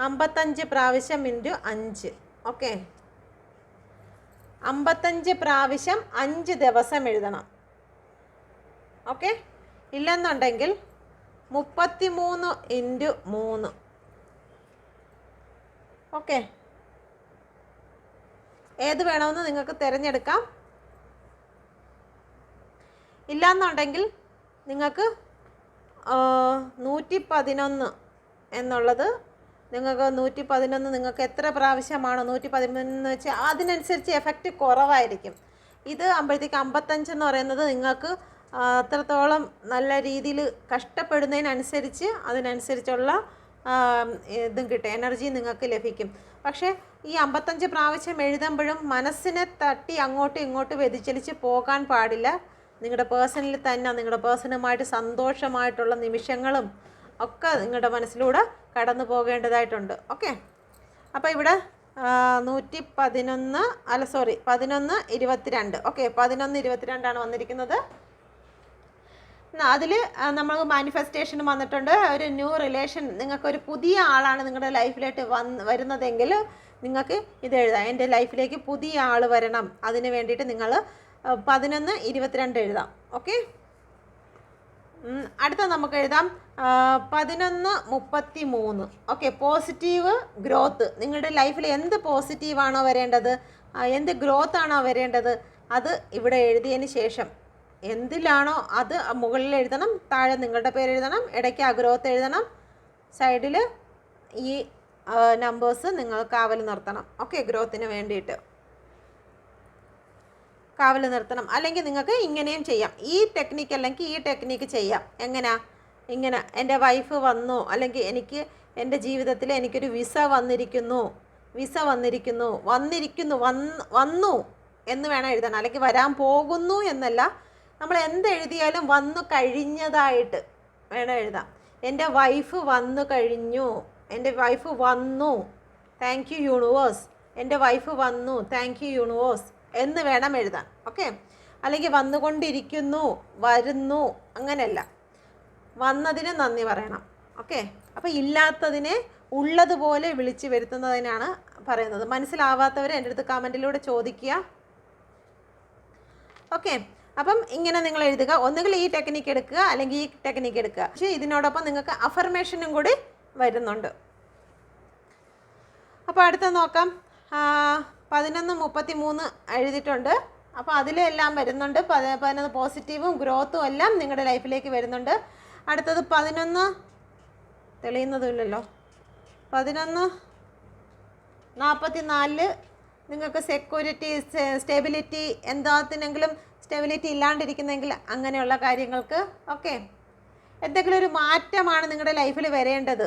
S1: അമ്പത്തഞ്ച് പ്രാവശ്യം ഇന്റു അഞ്ച്. ഓക്കെ? അമ്പത്തഞ്ച് പ്രാവശ്യം അഞ്ച് ദിവസം എഴുതണം. ഓക്കെ? ഇല്ലെന്നുണ്ടെങ്കിൽ മുപ്പത്തി മൂന്ന് ഇന്റു മൂന്ന്. ഓക്കെ? ഏത് വേണമെന്ന് നിങ്ങൾക്ക് തിരഞ്ഞെടുക്കാം. ഇല്ലാന്നുണ്ടെങ്കിൽ നിങ്ങൾക്ക് നൂറ്റി പതിനൊന്ന് എന്നുള്ളത് നിങ്ങൾക്ക് നൂറ്റി പതിനൊന്ന് നിങ്ങൾക്ക് എത്ര പ്രാവശ്യമാണോ നൂറ്റി പതിനൊന്ന് വെച്ചാൽ അതിനനുസരിച്ച് എഫക്റ്റ് കുറവായിരിക്കും. ഇത് ആകുമ്പോഴത്തേക്ക് അമ്പത്തഞ്ചെന്ന് പറയുന്നത് നിങ്ങൾക്ക് അത്രത്തോളം നല്ല രീതിയിൽ കഷ്ടപ്പെടുന്നതിനനുസരിച്ച് അതിനനുസരിച്ചുള്ള ഇതും കിട്ടും. എനർജി നിങ്ങൾക്ക് ലഭിക്കും. പക്ഷേ ഈ അമ്പത്തഞ്ച് പ്രാവശ്യം എഴുതുമ്പോഴും മനസ്സിനെ തട്ടി അങ്ങോട്ടും ഇങ്ങോട്ടും വ്യതിചലിച്ച് പോകാൻ പാടില്ല. നിങ്ങളുടെ പേഴ്സണിൽ തന്നെ നിങ്ങളുടെ പേഴ്സണുമായിട്ട് സന്തോഷമായിട്ടുള്ള നിമിഷങ്ങളും ഒക്കെ നിങ്ങളുടെ മനസ്സിലൂടെ കടന്നു പോകേണ്ടതായിട്ടുണ്ട്. ഓക്കെ അപ്പോൾ ഇവിടെ നൂറ്റി പതിനൊന്ന് അല്ല സോറി പതിനൊന്ന് ഇരുപത്തിരണ്ട്. ഓക്കെ പതിനൊന്ന് ഇരുപത്തിരണ്ടാണ് വന്നിരിക്കുന്നത്. അതിൽ നമ്മൾ മാനിഫെസ്റ്റേഷൻ വന്നിട്ടുണ്ട്. ഒരു ന്യൂ റിലേഷൻ നിങ്ങൾക്കൊരു പുതിയ ആളാണ് നിങ്ങളുടെ ലൈഫിലോട്ട് വന്ന് വരുന്നതെങ്കിൽ നിങ്ങൾക്ക് ഇത് എഴുതാം. എന്റെ ലൈഫിലേക്ക് പുതിയ ആൾ വരണം. അതിന് വേണ്ടിയിട്ട് നിങ്ങൾ പതിനൊന്ന് ഇരുപത്തിരണ്ട് എഴുതാം. ഓക്കെ? അടുത്ത നമുക്ക് എഴുതാം. പതിനൊന്ന് മുപ്പത്തി മൂന്ന് ഓക്കെ പോസിറ്റീവ് ഗ്രോത്ത് നിങ്ങളുടെ ലൈഫിൽ എന്ത് പോസിറ്റീവാണോ വരേണ്ടത്? എന്ത് ഗ്രോത്ത് ആണോ വരേണ്ടത്? അത് ഇവിടെ എഴുതിയതിന് ശേഷം എന്തിലാണോ അത് മുകളിൽ എഴുതണം താഴെ നിങ്ങളുടെ പേര് എഴുതണം ഇടയ്ക്ക് ആഗ്രഹത്തെ എഴുതണം സൈഡിൽ ഈ നമ്പേഴ്സ് നിങ്ങൾ കാവൽ നിർത്തണം. ഓക്കെ ഗ്രോത്തിന് വേണ്ടിയിട്ട്. കാവൽ നിർത്തണം. അല്ലെങ്കിൽ നിങ്ങൾക്ക് ഇങ്ങനെയും ചെയ്യാം. ഈ ടെക്നിക്ക് അല്ലെങ്കിൽ ഈ ടെക്നിക്ക് ചെയ്യാം. എങ്ങനെ? ഇങ്ങനെ എന്റെ വൈഫ് വന്നു. അല്ലെങ്കിൽ എനിക്ക് എന്റെ ജീവിതത്തിൽ എനിക്കൊരു വിസ വന്നിരിക്കുന്നു. വിസ വന്നിരിക്കുന്നു. വന്നിരിക്കുന്നു. വന്ന് വന്നു എന്ന് വേണം എഴുതണം അല്ലെങ്കിൽ വരാൻ പോകുന്നു എന്നല്ല നമ്മൾ എന്ത് എഴുതിയാലും വന്നു കഴിഞ്ഞതായിട്ട് വേണം എഴുതാം എന്റെ വൈഫ് വന്നു കഴിഞ്ഞു. എന്റെ വൈഫ് വന്നു. താങ്ക് യു യൂണിവേഴ്സ് എന്റെ വൈഫ് വന്നു. താങ്ക് യു യൂണിവേഴ്സ് എന്ന് വേണം എഴുതാൻ. ഓക്കെ അല്ലെങ്കിൽ വന്നുകൊണ്ടിരിക്കുന്നു വരുന്നു അങ്ങനെയല്ല. വന്നതിന് നന്ദി പറയണം. ഓക്കെ അപ്പോൾ ഇല്ലാത്തതിനെ ഉള്ളതുപോലെ വിളിച്ചു വരുത്തുന്നതിനാണ് പറയുന്നത്. മനസ്സിലാവാത്തവർ എന്റെ അടുത്ത് കമന്റിലൂടെ ചോദിക്കുക. ഓക്കെ അപ്പം ഇങ്ങനെ നിങ്ങൾ എഴുതുക. ഒന്നുകിൽ ഈ ടെക്നിക്ക് എടുക്കുക അല്ലെങ്കിൽ ഈ ടെക്നിക്ക് എടുക്കുക. പക്ഷേ ഇതിനോടൊപ്പം നിങ്ങൾക്ക് അഫർമേഷനും കൂടി വരുന്നുണ്ട്. അപ്പോൾ അടുത്ത നോക്കാം. പതിനൊന്ന് മുപ്പത്തി മൂന്ന് എഴുതിയിട്ടുണ്ട്. അപ്പോൾ അതിലെല്ലാം വരുന്നുണ്ട്. പതി പതിനൊന്ന് പോസിറ്റീവും ഗ്രോത്തും എല്ലാം നിങ്ങളുടെ ലൈഫിലേക്ക് വരുന്നുണ്ട്. അടുത്തത് പതിനൊന്ന് തെളിയുന്നതുമില്ലല്ലോ. പതിനൊന്ന് നാൽപ്പത്തി നാലിൽ നിങ്ങൾക്ക് സെക്യൂരിറ്റി സ്റ്റെബിലിറ്റി എന്താത്തിനെങ്കിലും സ്റ്റെബിലിറ്റി ഇല്ലാണ്ടിരിക്കുന്നെങ്കിൽ അങ്ങനെയുള്ള കാര്യങ്ങൾക്ക് ഓക്കെ എന്തെങ്കിലും ഒരു മാറ്റമാണ് നിങ്ങളുടെ ലൈഫിൽ വരേണ്ടത്.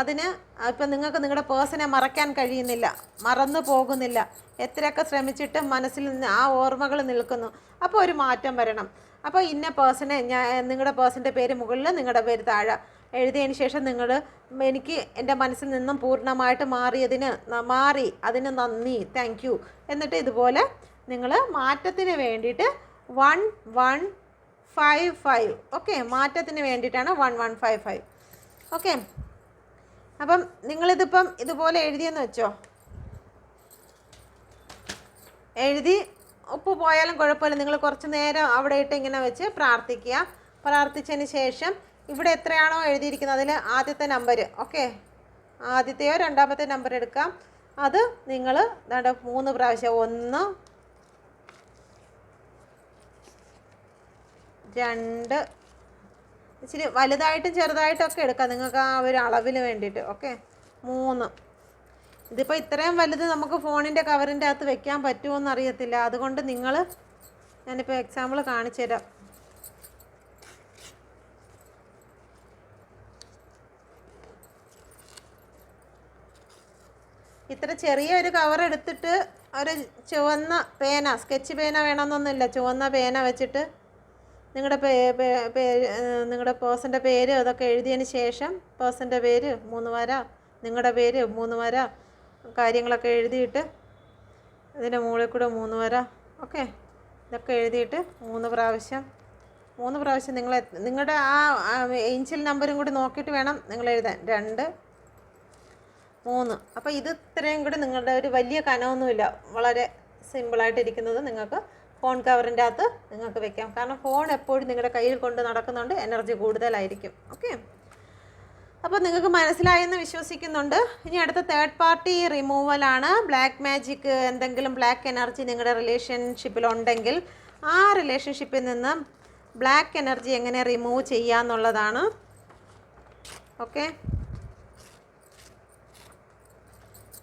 S1: അതിന് ഇപ്പം നിങ്ങൾക്ക് നിങ്ങളുടെ പേഴ്സണെ മറക്കാൻ കഴിയുന്നില്ല മറന്നു പോകുന്നില്ല. എത്രയൊക്കെ ശ്രമിച്ചിട്ടും മനസ്സിൽ നിന്ന് ആ ഓർമ്മകൾ നിൽക്കുന്നു. അപ്പോൾ ഒരു മാറ്റം വരണം. അപ്പോൾ ഇന്ന പേഴ്സണെ ഞാൻ നിങ്ങളുടെ പേഴ്സന്റെ പേര് മുകളിൽ നിങ്ങളുടെ പേര് താഴെ എഴുതിയതിന് ശേഷം നിങ്ങൾ എനിക്ക് എന്റെ മനസ്സിൽ നിന്നും പൂർണമായിട്ട് മാറിയതിന് മാറി അതിന് നന്ദി താങ്ക് എന്നിട്ട് ഇതുപോലെ നിങ്ങൾ മാറ്റത്തിന് വേണ്ടിയിട്ട് one one five five. Okay മാറ്റത്തിന് വേണ്ടിയിട്ടാണ് one one five five. Okay. അപ്പം നിങ്ങളിതിപ്പം ഇതുപോലെ എഴുതിയെന്ന് വെച്ചോ? എഴുതി ഉപ്പ് പോയാലും കുഴപ്പമില്ല. നിങ്ങൾ കുറച്ച് നേരം അവിടെ ഇട്ട് ഇങ്ങനെ വെച്ച് പ്രാർത്ഥിക്കുക. പ്രാർത്ഥിച്ചതിന് ശേഷം ഇവിടെ എത്രയാണോ എഴുതിയിരിക്കുന്നത്? അതിൽ ആദ്യത്തെ നമ്പർ ഓക്കെ. ആദ്യത്തെയോ രണ്ടാമത്തെ നമ്പർ എടുക്കാം. അത് നിങ്ങൾ മൂന്ന് പ്രാവശ്യം. ഒന്ന് രണ്ട്. ഇച്ചിരി വലുതായിട്ടും ചെറുതായിട്ടൊക്കെ എടുക്കാം. നിങ്ങൾക്ക് ആ ഒരു അളവിന് വേണ്ടിയിട്ട്. ഓക്കെ? മൂന്ന്. ഇതിപ്പോൾ ഇത്രയും വലുത് നമുക്ക് ഫോണിന്റെ കവറിന്റെ അകത്ത് വെക്കാൻ പറ്റുമോ അറിയത്തില്ല അതുകൊണ്ട് നിങ്ങൾ ഞാനിപ്പോൾ എക്സാമ്പിൾ കാണിച്ചു തരാം. ഇത്ര ചെറിയ ഒരു കവർ എടുത്തിട്ട് ഒരു ചുവന്ന പേന സ്കെച്ച് പേന വേണമെന്നൊന്നുമില്ല. ചുവന്ന പേന വെച്ചിട്ട് നിങ്ങളുടെ പേര് നിങ്ങളുടെ പേഴ്സന്റെ പേര് അതൊക്കെ എഴുതിയതിന് ശേഷം പേഴ്സന്റെ പേര് മൂന്ന് വര നിങ്ങളുടെ പേര് മൂന്ന് വര കാര്യങ്ങളൊക്കെ എഴുതിയിട്ട് ഇതിന്റെ മുകളിൽ കൂടെ മൂന്ന് വര ഓക്കെ? ഇതൊക്കെ എഴുതിയിട്ട് മൂന്ന് പ്രാവശ്യം മൂന്ന് പ്രാവശ്യം നിങ്ങൾ നിങ്ങളുടെ ആ ഏഞ്ചൽ നമ്പറും കൂടി നോക്കിയിട്ട് വേണം നിങ്ങൾ എഴുതാൻ. രണ്ട് മൂന്ന്. അപ്പോൾ ഇത് ഇത്രയും കൂടി നിങ്ങളുടെ ഒരു വലിയ കനമൊന്നുമില്ല. വളരെ സിമ്പിളായിട്ടിരിക്കുന്നത് നിങ്ങൾക്ക് ഫോൺ കവറിന്റെ അകത്ത് നിങ്ങൾക്ക് വെക്കാം. കാരണം ഫോൺ എപ്പോഴും നിങ്ങളുടെ കയ്യിൽ കൊണ്ട് നടക്കുന്നുണ്ട്. എനർജി കൂടുതലായിരിക്കും. ഓക്കെ അപ്പോൾ നിങ്ങൾക്ക് മനസ്സിലായെന്ന് വിശ്വസിക്കുന്നുണ്ട്. ഇനി അടുത്ത തേർഡ് പാർട്ടി റിമൂവലാണ് ബ്ലാക്ക് മാജിക് എന്തെങ്കിലും ബ്ലാക്ക് എനർജി നിങ്ങളുടെ റിലേഷൻഷിപ്പിലുണ്ടെങ്കിൽ ആ റിലേഷൻഷിപ്പിൽ നിന്ന് ബ്ലാക്ക് എനർജി എങ്ങനെ റിമൂവ് ചെയ്യാന്നുള്ളതാണ് ഓക്കെ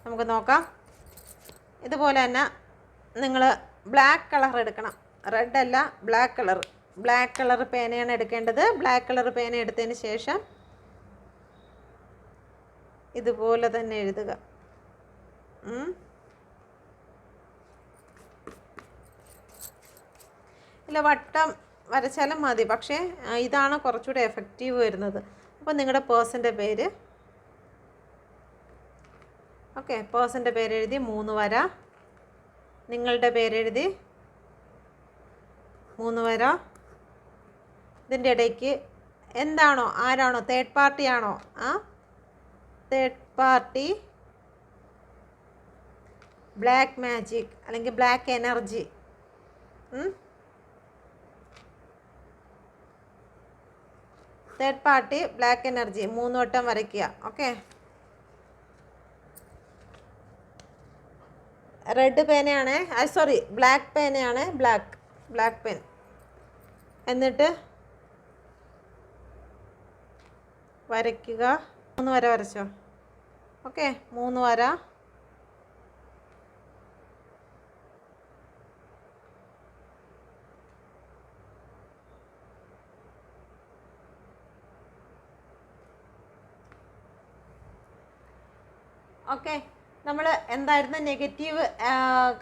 S1: നമുക്ക് നോക്കാം. ഇതുപോലെ തന്നെ നിങ്ങൾ ബ്ലാക്ക് കളർ എടുക്കണം. റെഡ് അല്ല ബ്ലാക്ക് കളർ ബ്ലാക്ക് കളർ പേനയാണ് എടുക്കേണ്ടത്. ബ്ലാക്ക് കളർ പേന എടുത്തതിന് ശേഷം ഇതുപോലെ തന്നെ എഴുതുക. ഇല്ല വട്ടം വരച്ചാലും മതി. പക്ഷേ ഇതാണ് കുറച്ചുകൂടെ എഫക്റ്റീവ് വരുന്നത്. അപ്പോൾ നിങ്ങളുടെ പേഴ്സന്റെ പേര്. ഓക്കെ പേഴ്സന്റെ എഴുതി മൂന്ന് വര. നിങ്ങളുടെ പേരെഴുതി? മൂന്ന് വര. ഇതിന്റെ ഇടയ്ക്ക് എന്താണോ ആരാണോ തേർഡ് പാർട്ടി ആണോ? ആ തേർഡ് പാർട്ടി ബ്ലാക്ക് മാജിക് അല്ലെങ്കിൽ black energy third party black energy മൂന്ന് വട്ടം വരയ്ക്കുക. ഓക്കെ റെഡ് പേനയാണ്. Sorry black പേനയാണ്. Black black pen. എന്നിട്ട് വരയ്ക്കുക. മൂന്ന് വര വരച്ചോ? ഓക്കെ മൂന്ന് വര. ഓക്കെ നമ്മൾ എന്തായിരുന്നു നെഗറ്റീവ്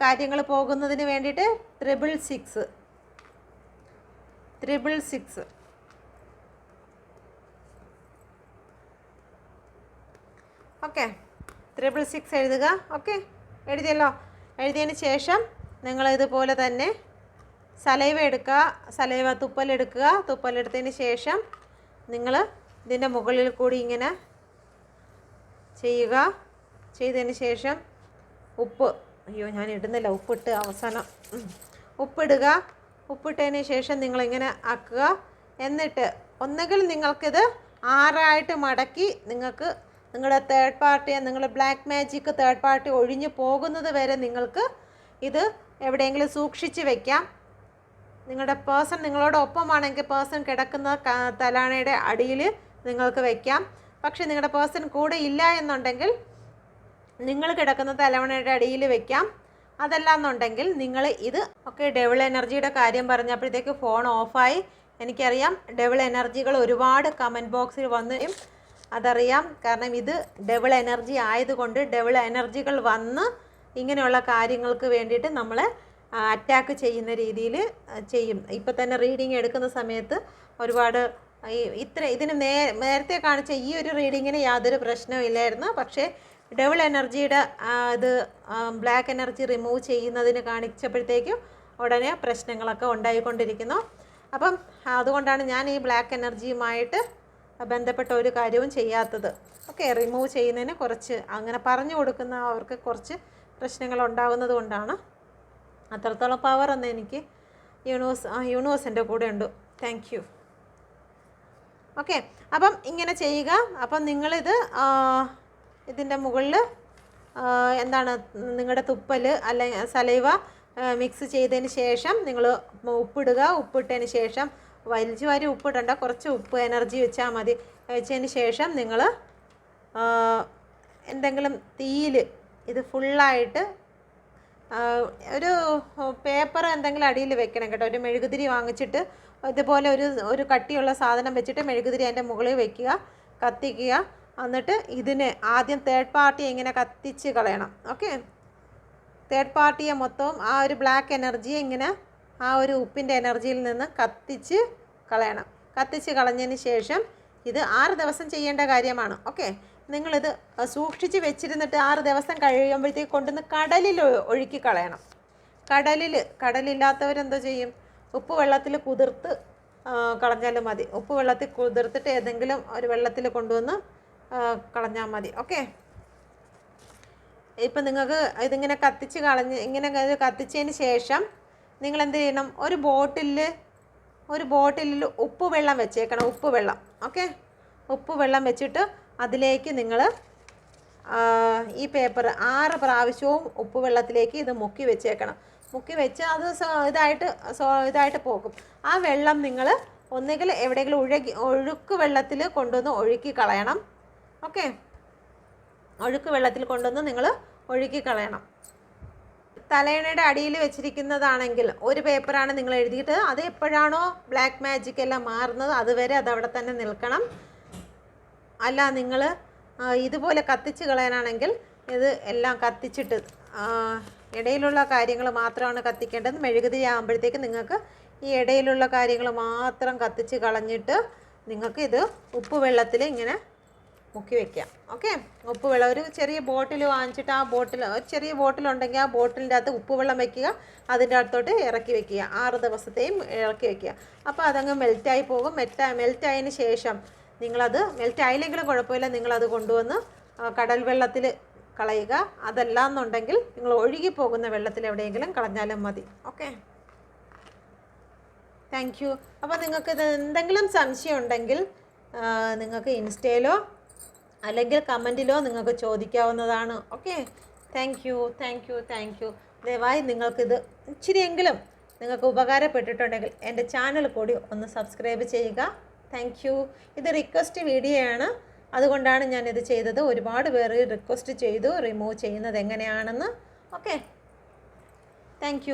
S1: കാര്യങ്ങൾ പോകുന്നതിന് വേണ്ടിയിട്ട്? Triple six triple six okay triple six എഴുതുക. ഓക്കെ എഴുതിയല്ലോ. എഴുതിയതിന് ശേഷം നിങ്ങൾ ഇതുപോലെ തന്നെ സലൈവ എടുക്കുക. സലൈവ തുപ്പലെടുക്കുക തുപ്പലെടുത്തതിന് ശേഷം നിങ്ങൾ ഇതിന്റെ മുകളിൽ കൂടി ഇങ്ങനെ ചെയ്യുക. ചെയ്തതിന് ശേഷം ഉപ്പ്. അയ്യോ ഞാൻ ഇടുന്നില്ല. ഉപ്പിട്ട് അവസാനം. ഉപ്പിടുക. ഉപ്പിട്ടതിന് ശേഷം നിങ്ങളിങ്ങനെ ആക്കുക. എന്നിട്ട് ഒന്നുകിൽ നിങ്ങൾക്കിത് ആറായിട്ട് മടക്കി നിങ്ങൾക്ക് നിങ്ങളുടെ തേർഡ് പാർട്ടി നിങ്ങൾ ബ്ലാക്ക് മാജിക്ക് തേർഡ് പാർട്ടി ഒഴിഞ്ഞു പോകുന്നത് വരെ നിങ്ങൾക്ക് ഇത് എവിടെയെങ്കിലും സൂക്ഷിച്ച് വെക്കാം. നിങ്ങളുടെ പേഴ്സൺ നിങ്ങളോടൊപ്പമാണെങ്കിൽ പേഴ്സൺ കിടക്കുന്ന തലാണയുടെ അടിയിൽ നിങ്ങൾക്ക് വെക്കാം. പക്ഷേ നിങ്ങളുടെ പേഴ്സൺ കൂടെ ഇല്ല എന്നുണ്ടെങ്കിൽ നിങ്ങൾ കിടക്കുന്ന തലവണയുടെ അടിയിൽ വെക്കാം. അതല്ല എന്നുണ്ടെങ്കിൽ നിങ്ങൾ ഇത് ഒക്കെ ഡെവിൾ എനർജിയുടെ കാര്യം പറഞ്ഞപ്പോഴത്തേക്ക് ഫോൺ ഓഫായി എനിക്കറിയാം ഡെവിൾ എനർജികൾ ഒരുപാട് കമന്റ് ബോക്സിൽ വന്ന് അതറിയാം. കാരണം ഇത് ഡെവിൾ എനർജി ആയതുകൊണ്ട് ഡെവിൾ എനർജികൾ വന്ന് ഇങ്ങനെയുള്ള കാര്യങ്ങൾക്ക് വേണ്ടിയിട്ട് നമ്മൾ അറ്റാക്ക് ചെയ്യുന്ന രീതിയിൽ ചെയ്യും. ഇപ്പം തന്നെ റീഡിങ് എടുക്കുന്ന സമയത്ത് ഒരുപാട് ഇത്ര ഇതിന് നേരത്തെ കാണിച്ച ഈ ഒരു റീഡിങ്ങിന് യാതൊരു പ്രശ്നവും ഇല്ലായിരുന്നു. പക്ഷേ ഡബിൾ എനർജിയുടെ ഇത് ബ്ലാക്ക് എനർജി റിമൂവ് ചെയ്യുന്നതിന് കാണിച്ചപ്പോഴത്തേക്കും ഉടനെ പ്രശ്നങ്ങളൊക്കെ ഉണ്ടായിക്കൊണ്ടിരിക്കുന്നു. അപ്പം അതുകൊണ്ടാണ് ഞാൻ ഈ ബ്ലാക്ക് എനർജിയുമായിട്ട് ബന്ധപ്പെട്ട ഒരു കാര്യവും ചെയ്യാത്തത്. ഓക്കെ റിമൂവ് ചെയ്യുന്നതിന് കുറച്ച് അങ്ങനെ പറഞ്ഞു കൊടുക്കുന്ന അവർക്ക് കുറച്ച് പ്രശ്നങ്ങൾ ഉണ്ടാകുന്നത് കൊണ്ടാണ്. അത്രത്തോളം പവർ ഒന്ന് എനിക്ക് യൂണിവേഴ്സ് ആ യൂണിവേഴ്സ് കൂടെ ഉണ്ട്. താങ്ക് യു ഓക്കെ അപ്പം ഇങ്ങനെ ചെയ്യുക. അപ്പം നിങ്ങളിത് ഇതിന്റെ മുകളിൽ എന്താണ് നിങ്ങളുടെ തുപ്പൽ അല്ലെ സലൈവ മിക്സ് ചെയ്തതിന് ശേഷം നിങ്ങൾ ഉപ്പിടുക. ഉപ്പിട്ടതിന് ശേഷം വലിച്ചു വാരി ഉപ്പിടണ്ട. കുറച്ച് ഉപ്പ് എനർജി വെച്ചാൽ മതി. വെച്ചതിന് ശേഷം നിങ്ങൾ എന്തെങ്കിലും തീയിൽ ഇത് ഫുള്ളായിട്ട് ഒരു പേപ്പർ എന്തെങ്കിലും അടിയിൽ വെക്കണം കേട്ടോ. ഒരു മെഴുകുതിരി വാങ്ങിച്ചിട്ട് ഇതുപോലെ ഒരു ഒരു കട്ടിയുള്ള സാധനം വെച്ചിട്ട് മെഴുകുതിരി അതിന്റെ മുകളിൽ വെക്കുക. കത്തിക്കുക. എന്നിട്ട് ഇതിനെ ആദ്യം തേർഡ് പാർട്ടി ഇങ്ങനെ കത്തിച്ച് കളയണം. ഓക്കെ തേർഡ് പാർട്ടിയെ മൊത്തവും ആ ഒരു ബ്ലാക്ക് എനർജിയെ ഇങ്ങനെ ആ ഒരു ഉപ്പിന്റെ എനർജിയിൽ നിന്ന് കത്തിച്ച് കളയണം. കത്തിച്ച് കളഞ്ഞതിന് ശേഷം ഇത് ആറ് ദിവസം ചെയ്യേണ്ട കാര്യമാണ്. ഓക്കെ നിങ്ങളിത് സൂക്ഷിച്ച് വെച്ചിരുന്നിട്ട് ആറ് ദിവസം കഴിയുമ്പോഴത്തേക്ക് കൊണ്ടുവന്ന് കടലിൽ ഒഴുക്കി കളയണം. കടലിൽ കടലില്ലാത്തവരെന്തോ ചെയ്യും? ഉപ്പ് വെള്ളത്തിൽ കുതിർത്ത് കളഞ്ഞാലും മതി. ഉപ്പ് വെള്ളത്തിൽ കുതിർത്തിട്ട് ഏതെങ്കിലും ഒരു വെള്ളത്തിൽ കൊണ്ടുവന്ന് കളഞ്ഞാൽ മതി. ഓക്കെ. ഇപ്പം നിങ്ങൾക്ക് ഇതിങ്ങനെ കത്തിച്ച് കളഞ്ഞ് ഇങ്ങനെ കത്തിച്ചതിന് ശേഷം നിങ്ങൾ എന്ത് ചെയ്യണം? ഒരു ബോട്ടിലിൽ ഒരു ബോട്ടിലിൽ ഉപ്പ് വെള്ളം വെച്ചേക്കണം. ഉപ്പ് വെള്ളം. ഓക്കെ. ഉപ്പ് വെള്ളം വെച്ചിട്ട് അതിലേക്ക് നിങ്ങൾ ഈ പേപ്പർ ആറ് പ്രാവശ്യവും ഉപ്പ് വെള്ളത്തിലേക്ക് ഇത് മുക്കി വെച്ചേക്കണം. മുക്കി വെച്ച് അത് ഇതായിട്ട് ഇതായിട്ട് പോകും. ആ വെള്ളം നിങ്ങൾ ഒന്നുകിൽ എവിടെയെങ്കിലും ഒഴുകി ഒഴുക്ക് വെള്ളത്തിൽ കൊണ്ടുവന്ന് ഒഴുക്കി കളയണം. ഓക്കെ. ഒഴുക്ക് വെള്ളത്തിൽ കൊണ്ടുവന്ന് നിങ്ങൾ ഒഴുക്കി കളയണം. തലയണയുടെ അടിയിൽ വെച്ചിരിക്കുന്നതാണെങ്കിൽ ഒരു പേപ്പറാണ് നിങ്ങൾ എഴുതിയിട്ട് അത് എപ്പോഴാണോ ബ്ലാക്ക് മാജിക് എല്ലാം മാറുന്നത് അതുവരെ അത് അവിടെ തന്നെ നിൽക്കണം. അല്ല നിങ്ങൾ ഇതുപോലെ കത്തിച്ച് കളയാനാണെങ്കിൽ ഇത് എല്ലാം കത്തിച്ചിട്ട് ഇടയിലുള്ള കാര്യങ്ങൾ മാത്രമാണ് കത്തിക്കേണ്ടത്. മെഴുകുതിരി ആകുമ്പോഴത്തേക്ക് നിങ്ങൾക്ക് ഈ ഇടയിലുള്ള കാര്യങ്ങൾ മാത്രം കത്തിച്ച് കളഞ്ഞിട്ട് നിങ്ങൾക്ക് ഇത് ഉപ്പ് വെള്ളത്തിൽ ഇങ്ങനെ മുക്കി വെക്കാം. ഓക്കെ? ഉപ്പുവെള്ളം. ഒരു ചെറിയ ബോട്ടിൽ വാങ്ങിച്ചിട്ട് ആ ബോട്ടിൽ ഒരു ചെറിയ ബോട്ടിലുണ്ടെങ്കിൽ ആ ബോട്ടിലിന്റെ അകത്ത് ഉപ്പ് വെള്ളം വെക്കുക. അതിന്റെ അടുത്തോട്ട് ഇറക്കി വെക്കുക. ആറ് ദിവസത്തെയും ഇറക്കി വെക്കുക. അപ്പോൾ അതങ്ങ് മെൽറ്റായി പോകും. മെൽറ്റ് മെൽറ്റായതിന് ശേഷം നിങ്ങളത് മെൽറ്റ് ആയില്ലെങ്കിലും കുഴപ്പമില്ല. നിങ്ങളത് കൊണ്ടുവന്ന് കടൽ വെള്ളത്തിൽ കളയുക. അതല്ല എന്നുണ്ടെങ്കിൽ നിങ്ങൾ ഒഴുകി പോകുന്ന വെള്ളത്തിൽ എവിടെയെങ്കിലും കളഞ്ഞാലും മതി. ഓക്കെ? Thank you. അപ്പോൾ നിങ്ങൾക്ക് എന്തെങ്കിലും സംശയം ഉണ്ടെങ്കിൽ നിങ്ങൾക്ക് ഇൻസ്റ്റയിലോ അല്ലെങ്കിൽ കമന്റിലോ നിങ്ങൾക്ക് ചോദിക്കാവുന്നതാണ്. Okay? Thank you thank you thank you ദയവായി നിങ്ങൾക്കിത് ഇച്ചിരിയെങ്കിലും നിങ്ങൾക്ക് ഉപകാരപ്പെട്ടിട്ടുണ്ടെങ്കിൽ എന്റെ ചാനൽ കൂടി ഒന്ന് സബ്സ്ക്രൈബ് ചെയ്യുക. താങ്ക് യു ഇത് റിക്വസ്റ്റ് വീഡിയോ ആണ് അതുകൊണ്ടാണ് ഞാനിത് ചെയ്തത്. ഒരുപാട് പേര് റിക്വസ്റ്റ് ചെയ്തു റിമൂവ് ചെയ്യുന്നത് എങ്ങനെയാണെന്ന്. ഓക്കെ? താങ്ക്